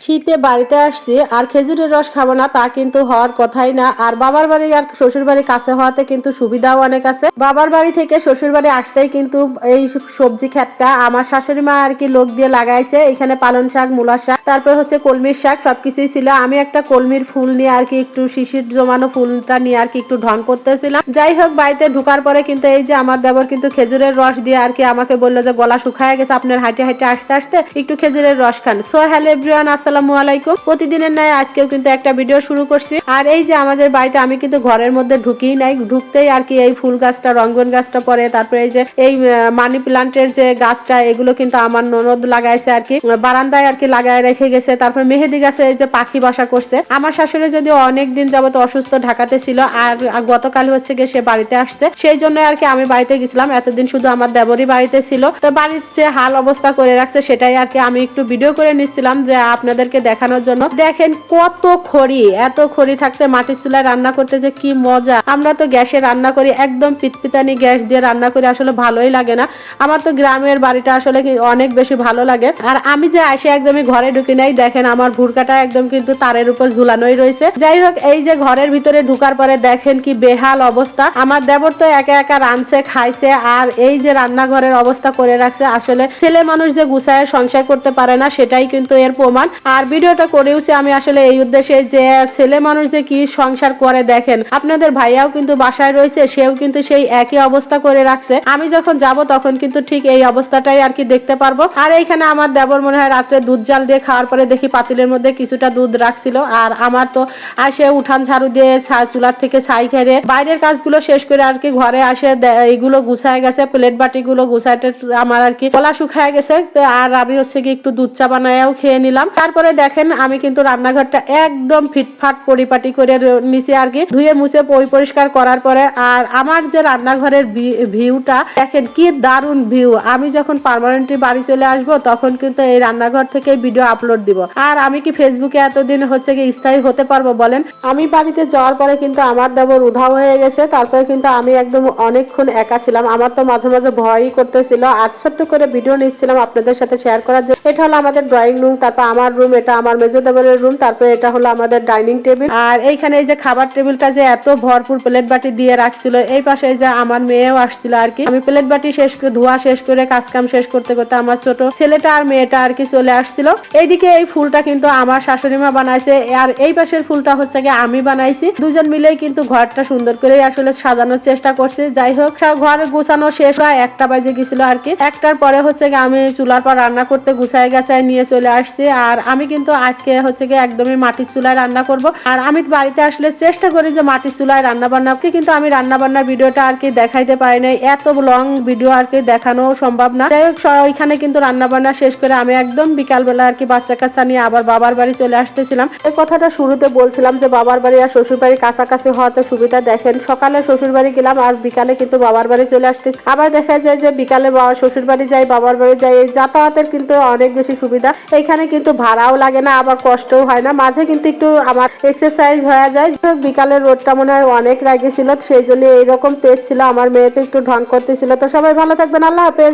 শীতে বাড়িতে আসছি, আর খেজুরের রস খাব না, তা কিন্তু হওয়ার কথাই না। আর বাবার বাড়ি আর শ্বশুর বাড়ি কাছে হওয়াতে কিন্তু সুবিধাও অনেক আছে। বাবার বাড়ি থেকে শ্বশুর বাড়ি আসতেই কিন্তু এই সবজি ক্ষেতটা আমার শাশুড়ি মা আর কি লোক দিয়ে লাগাইছে। এখানে পালন শাক মূলার শাক, তারপর হচ্ছে কলমির শাক, সবকিছুই ছিল। আমি একটা কলমির ফুল নিয়ে আর কি একটু শিশির জমানো ফুলটা নিয়ে আর কি একটু ঢং করতেছিলাম। যাই হোক, বাড়িতে ঢুকার পরে কিন্তু এই যে আমার দেবর কিন্তু খেজুরের রস দিয়ে আর কি আমাকে বলল যে গলা শুকায় গেছে, আপনার হাঁটে হাঁটে আসতে আসতে একটু খেজুরের রস খান। সো হ্যালো এভরিওয়ান আসসালামু আলাইকুম। প্রতিদিনের ন্যায় আজকেও কিন্তু একটা ভিডিও শুরু করছি। আর এই যে আমাদের বাড়িতে আমি কিন্তু ঘরের মধ্যে ঢুকিই নাই, ঢুকতেই আর কি এই ফুল গাছটা, রঙ্গন গাছটা পরে, তারপরে এই যে এই মানি প্লান্টের যে গাছটা, এগুলো কিন্তু আমার ননদ লাগাইছে আর কি, বারান্দায় আর কি লাগায় রেখে গেছে। তারপর মেহেদি গাছে এই যে পাখি বাসা করছে। আমার শাশুড়ি যদি অনেক দিন যাবত অসুস্থ ঢাকাতে ছিল, আর গতকাল হচ্ছে গিয়ে সে বাড়িতে আসছে। সেই জন্য আর কি আমি বাড়িতে গেছিলাম, এতদিন শুধু আমার দেবরই বাড়িতে ছিল। তো বাড়ির যে হাল অবস্থা করে রাখছে, সেটাই আর কি আমি একটু ভিডিও করে নিচ্ছিলাম যে আপনাদেরকে দেখানোর জন্য। দেখেন কত খড়ি, এত খড়ি থাকতে মাটির চুলায় রান্না করতে যে কি মজা। আমরা তো গ্যাসে রান্না করি, একদম পিতপিতানি গ্যাস দিয়ে রান্না করি, আসলে ভালোই লাগে না। আমার তো গ্রামের বাড়িটা আসলে অনেক বেশি ভালো লাগে। আর আমি যে আসে একদমই ঘরে ঢুকি নাই, দেখেন আমার ভুরকাটা একদম কিন্তু তারের উপর ঝুলানোই রয়েছে। যাই হোক, এই যে ঘরের ভিতরে ঢুকার পরে দেখেন কি বেহাল অবস্থা। আমার দেবর তো একা একা রাঁধছে, খাইছে, আর এই যে রান্নাঘরের অবস্থা করে রাখছে, আসলে ছেলে মানুষ যে গুছায় সংসার করতে পারে না, সেটাই কিন্তু এর প্রমাণ। আর ভিডিওটা করেওছি আমি আসলে এই উদ্দেশ্যে যে ছেলে মানুষ যে কি সংসার করে দেখেন, আপনাদের ভাইয়াও কিন্তু বাসায় রয়েছে, সেও কিন্তু সেই একই অবস্থা করে রাখছে। আমি যখন যাব তখন কিন্তু ঠিক এই অবস্থাটাই আর কি দেখতে পারব। আর এইখানে আমার দেবর মনে হয় রাত্রে দুধ জাল দিয়ে খাওয়ার পরে দেখি পাতিলের মধ্যে কিছুটা দুধ রাখছিল। আর আমার তো আসে উঠান ঝাড়ু দিয়ে চুলার থেকে ছাই খেয়ে বাইরের কাজগুলো শেষ করে আর কি ঘরে আসে এইগুলো গুছায় গেছে, প্লেট বাটিগুলো গুছাইতে আমার আর কি গলা শুকায় গেছে। আর আমি হচ্ছে কি একটু দুধ চা বানায়াও খেয়ে নিলাম। তারপরে দেখেন আমি কিন্তু রান্নাঘরটা একদম ফিটফাট পরিপাটি করে নিচে আর কি। ধুয়ে মুছে পরিষ্কার করার পরে আর আমার যে রান্নাঘরের ভিউটা, দেখেন কি দারুণ ভিউ। আমি যখন পার্মানেন্টলি বাড়ি চলে আসব তখন কিন্তু এই রান্নাঘর থেকে ভিডিও আপলোড দিব। আর আমি কি ফেসবুকে এতদিন হচ্ছে কি স্থায়ী হতে পারব বলেন? আমি বাড়িতে যাওয়ার পরে কিন্তু আমার দেবর উধাও হয়ে গেছে। তারপরে কিন্তু আমি একদম অনেকক্ষণ একা ছিলাম। আমার তো মাঝে মাঝে ভয়ই করতেছিল। আর ছোট্ট করে ভিডিও নিচ্ছিলাম আপনাদের সাথে শেয়ার করার জন্য। এটা হলো আমাদের ড্রয়িং রুম তারপর আমার রুম এটা আমার মেজো দেবরের রুম তারপরে এটা হলো আমাদের ডাইনিং টেবিল আর এইখানে এই যে খাবার টেবিলটা যে এত ভরপুর প্লেট বাটি দিয়ে রাখছিল, এই পাশে যে আমার মেয়েও আসছিল আর কি। আমি প্লেট বাটি শেষ করে ধোয়া শেষ করে কাজ কাম শেষ করতে করতে আমার ছোট ছেলেটা আর মেয়েটা আর কি চলে আসছিল। এইদিকে এই ফুলটা কিন্তু আমার শাশুড়ি মা বানাইছে, আর এই পাশের ফুলটা হচ্ছে গিয়ে আমি বানাইছি। দুজন মিলেই কিন্তু ঘরটা সুন্দর করে আসলে সাজানোর চেষ্টা করছি। যাই হোক ঘর গুছানো শেষ হয় একটা বাজে গেছিল আর কি। একটার পরে হচ্ছে আমি চুলার পর রান্না করতে গুছাই গেছাই নিয়ে চলে আসছি, আর আমি কিন্তু আজকে হচ্ছে গিয়ে একদমই মাটির চুলায় রান্না করব। আর আমি বাড়িতে আসলে চেষ্টা করি যে মাটির চুলায় রান্না বান্না কিন্তু আমি রান্না বান্নার ভিডিওটা আর কি দেখাইতে পারি নাই। এত লং ভিডিও আর কি দেখানো সম্ভব না। যাই হোক ওইখানে কিন্তু রান্না বান্না শেষ করে আমি একদম বিকালবেলা আর কি বাচ্চা কাচ্চা নিয়ে আবার বাবার বাড়ি চলে আসতেছিলাম। এই কথাটা শুরুতে বলছিলাম যে বাবার বাড়ি আর শ্বশুর বাড়ি কাছাকাছি হওয়াতে সুবিধা দেখেন। সকালে শ্বশুর বাড়ি গেলাম আর বিকালে কিন্তু বাবার বাড়ি চলে আসতেছি। আবার দেখা যায় যে বিকালে বাবা শ্বশুর বাড়ি যাই, বাবার বাড়ি যাই, এই যাতায়াতের কিন্তু অনেক বেশি সুবিধা। এইখানে কিন্তু ভাড়াও লাগে না, আবার কষ্টও হয় না। মাঝে কিন্তু একটু আমার এক্সারসাইজ হয়ে যায়। বিকালের রোদটা মনে হয় অনেক রাগে ছিল সেই জন্য এইরকম তেজ ছিল। আমার মেয়ে তো একটু ঢং করতেছিল। তো সবাই ভালো থাকবেন, আল্লাহ হাফেজ।